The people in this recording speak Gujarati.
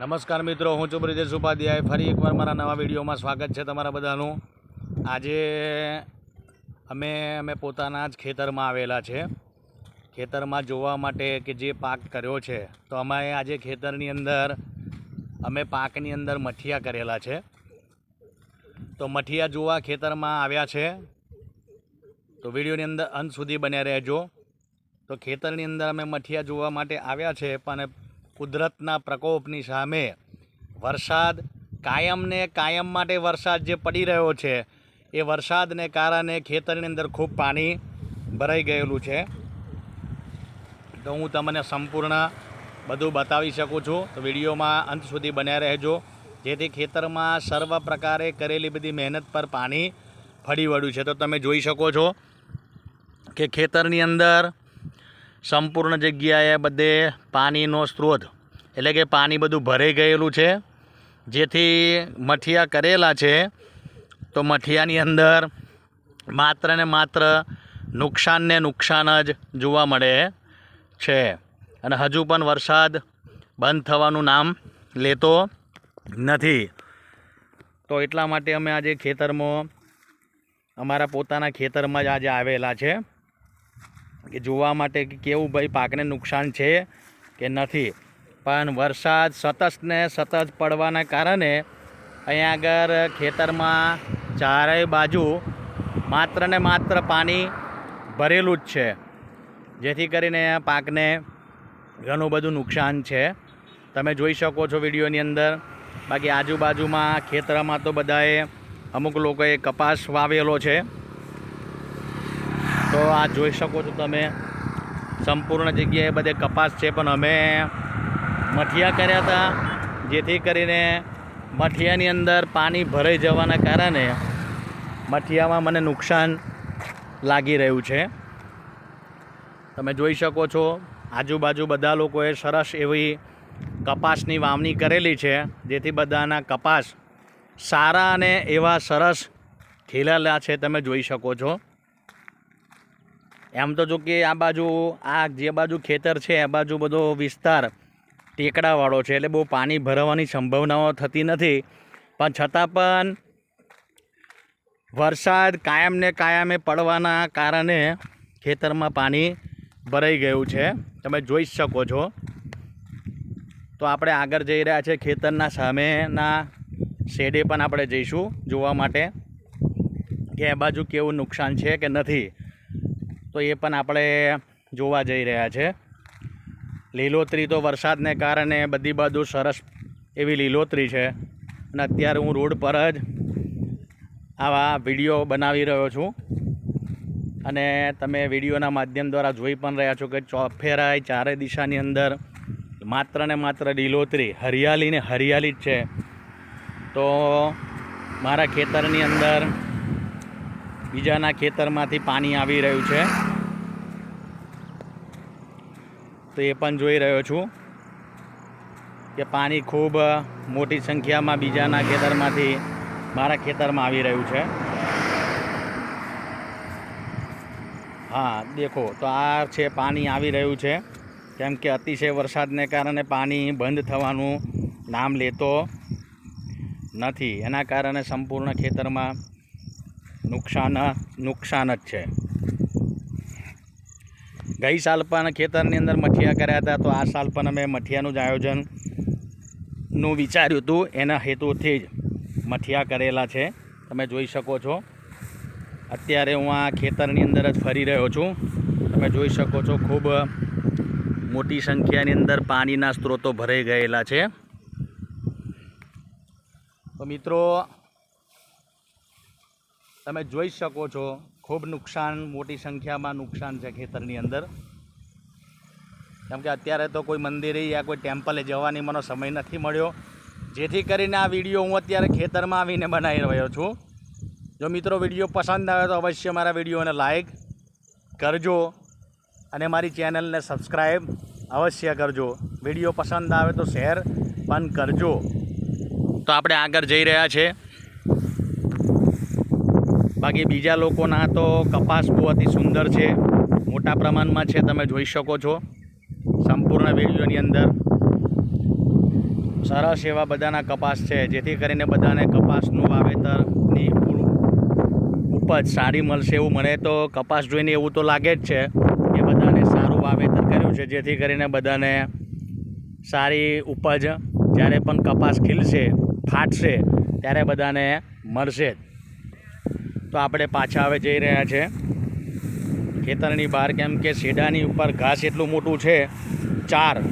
નમસ્કાર મિત્રો, હું છું બ્રિજેશ ઉપાધ્યાય. ફરી એકવાર મારા નવા વિડીયોમાં સ્વાગત છે તમારા બધાનું. આજે અમે અમે પોતાના જ ખેતરમાં આવેલા છે. ખેતરમાં જોવા માટે કે જે પાક કર્યો છે, તો અમે આજે ખેતરની અંદર, અમે પાકની અંદર મઠિયા કરેલા છે. તો મઠિયા જોવા ખેતરમાં આવ્યા છે. તો વિડીયોની અંદર અંત સુધી બન્યા રહેજો. તો ખેતરની અંદર અમે મઠિયા જોવા માટે આવ્યા છે, પણ કુદરતના પ્રકોપની સામે વરસાદ કાયમને કાયમ માટે વરસાદ જે પડી રહ્યો છે, એ વરસાદને કારણે ખેતરની અંદર ખૂબ પાણી ભરાઈ ગયેલું છે. તો હું તમને સંપૂર્ણ બધું બતાવી શકું છું. તો વિડીયોમાં અંત સુધી બન્યા રહેજો. જેથી ખેતરમાં સર્વ પ્રકારે કરેલી બધી મહેનત પર પાણી ફરી વળ્યું છે. તો તમે જોઈ શકો છો કે ખેતરની અંદર સંપૂર્ણ જગ્યાએ બધે પાણીનો સ્ત્રોત, એટલે કે પાણી બધું ભરાઈ ગયેલું છે. જેથી મઠિયા કરેલા છે, તો મઠિયાની અંદર માત્ર ને માત્ર નુકસાનને નુકસાન જ જોવા મળે છે. અને હજુ પણ વરસાદ બંધ થવાનું નામ લેતો નથી. તો એટલા માટે અમે આજે ખેતરમાં, અમારા પોતાના ખેતરમાં જ આજે આવેલા છે. જોવા માટે કે કેવું ભાઈ પાકને નુકસાન છે કે નથી? પણ વરસાદ સતત ને સતત પડવાના કારણે અહીંયા આગળ ખેતરમાં ચારેય બાજુ માત્ર ને માત્ર પાણી ભરેલું જ છે. જેથી કરીને પાકને ઘણું બધું નુકસાન છે. તમે જોઈ શકો છો વિડીયોની અંદર. બાકી આજુબાજુમાં ખેતરમાં તો બધાએ અમુક લોકોએ કપાસ વાવેલો છે. તો આ જોઈ શકો છો તમે. સંપૂર્ણ જગ્યાએ બધે કપાસ છે, પણ અમે મઠિયા કર્યા હતા, જેથી કરીને મઠિયાની અંદર પાણી ભરાઈ જવાના કારણે મઠિયામાં મને નુકસાન લાગી રહ્યું છે. તમે જોઈ શકો છો, આજુબાજુ બધા લોકોએ સરસ એવી કપાસની વાવણી કરેલી છે, જેથી બધાના કપાસ સારા અને એવા સરસ ખીલેલા છે, તમે જોઈ શકો છો. એમ તો જો કે આ બાજુ, આ જે બાજુ ખેતર છે આ બાજુ બધો વિસ્તાર ટેકડાવાળો છે, એટલે બહુ પાણી ભરાવાની સંભાવનાઓ થતી નથી. પણ છતાં પણ વરસાદ કાયમને કાયમે પડવાના કારણે ખેતરમાં પાણી ભરાઈ ગયું છે. તમે જોઈ શકો છો. તો આપણે આગળ જઈ રહ્યા છે ખેતરના સામેના શેડે પણ આપણે જઈશું જોવા માટે કે એ બાજુ કેવું નુકસાન છે કે નથી. તો એ પણ આપણે જોવા જઈ રહ્યા છે. લીલોતરી તો વરસાદને કારણે બધી બાજુ સરસ એવી લીલોતરી છે અને અત્યારે હું રોડ પર જ આવા વીડિયો બનાવી રહ્યો છું. અને તમે વિડીયોના માધ્યમ દ્વારા જોઈ પણ રહ્યા છો કે ચોફેરાય ચારે દિશાની અંદર માત્ર ને માત્ર લીલોતરી હરિયાળી ને હરિયાળી જ છે. તો મારા ખેતરની અંદર બીજાના ખેતરમાંથી પાણી આવી રહ્યું છે. તો એ પણ જોઈ રહ્યો છું કે પાણી ખૂબ મોટી સંખ્યામાં બીજાના ખેતરમાંથી મારા ખેતરમાં આવી રહ્યું છે. હા, દેખો, તો આ છે પાણી આવી રહ્યું છે. કેમ કે અતિશય વરસાદને કારણે પાણી બંધ થવાનું નામ લેતો નથી. એના કારણે સંપૂર્ણ ખેતરમાં નુકસાન નુકસાન જ છે. ગઈ સાલ પણ ખેતરની અંદર મઠિયા કર્યા હતા, તો આ સાલ પણ અમે મઠિયાનું જ આયોજનનું વિચાર્યું હતું. એના હેતુથી જ મઠિયા કરેલા છે. તમે જોઈ શકો છો. અત્યારે હું આ ખેતરની અંદર જ ફરી રહ્યો છું. તમે જોઈ શકો છો ખૂબ મોટી સંખ્યાની અંદર પાણીના સ્ત્રોતો ભરાઈ ગયેલા છે. તો મિત્રો, તમે જોઈ શકો છો ખૂબ નુકસાન, મોટી સંખ્યામાં નુકસાન છે ખેતરની અંદર. કેમ કે અત્યારે તો કોઈ મંદિરે યા કોઈ ટેમ્પલે જવાની મને સમય નથી મળ્યો. જેથી કરીને આ વીડિયો હું અત્યારે ખેતરમાં આવીને બનાવી રહ્યો છું. જો મિત્રો વીડિયો પસંદ આવે તો અવશ્ય મારા વિડીયોને લાઈક કરજો અને મારી ચેનલને સબસ્ક્રાઈબ અવશ્ય કરજો. વીડિયો પસંદ આવે તો શેર પણ કરજો. તો આપણે આગળ જઈ રહ્યા છે. બાકી બીજા લોકોના તો કપાસ બહુ અતિ સુંદર છે. મોટા પ્રમાણમાં છે, તમે જોઈ શકો છો. સંપૂર્ણ વેલ્યુની અંદર. સરસ એવા બધાના કપાસ છે, જેથી કરીને બધાને કપાસનું વાવેતરની ઉપજ સારી મળશે એવું મને તો કપાસ જોઈને એવું તો લાગે જ છે કે બધાને સારું વાવેતર કર્યું છે, જેથી કરીને બધાને સારી ઉપજ જ્યારે પણ કપાસ ખીલશે, ફાટશે, ત્યારે બધાને મળશે તો આપણે પાછા હવે જઈ રહ્યા છે. ખેતરની બહાર કેમ કે શેડાની ઉપર ઘાસ એટલું મોટું છે. ચાર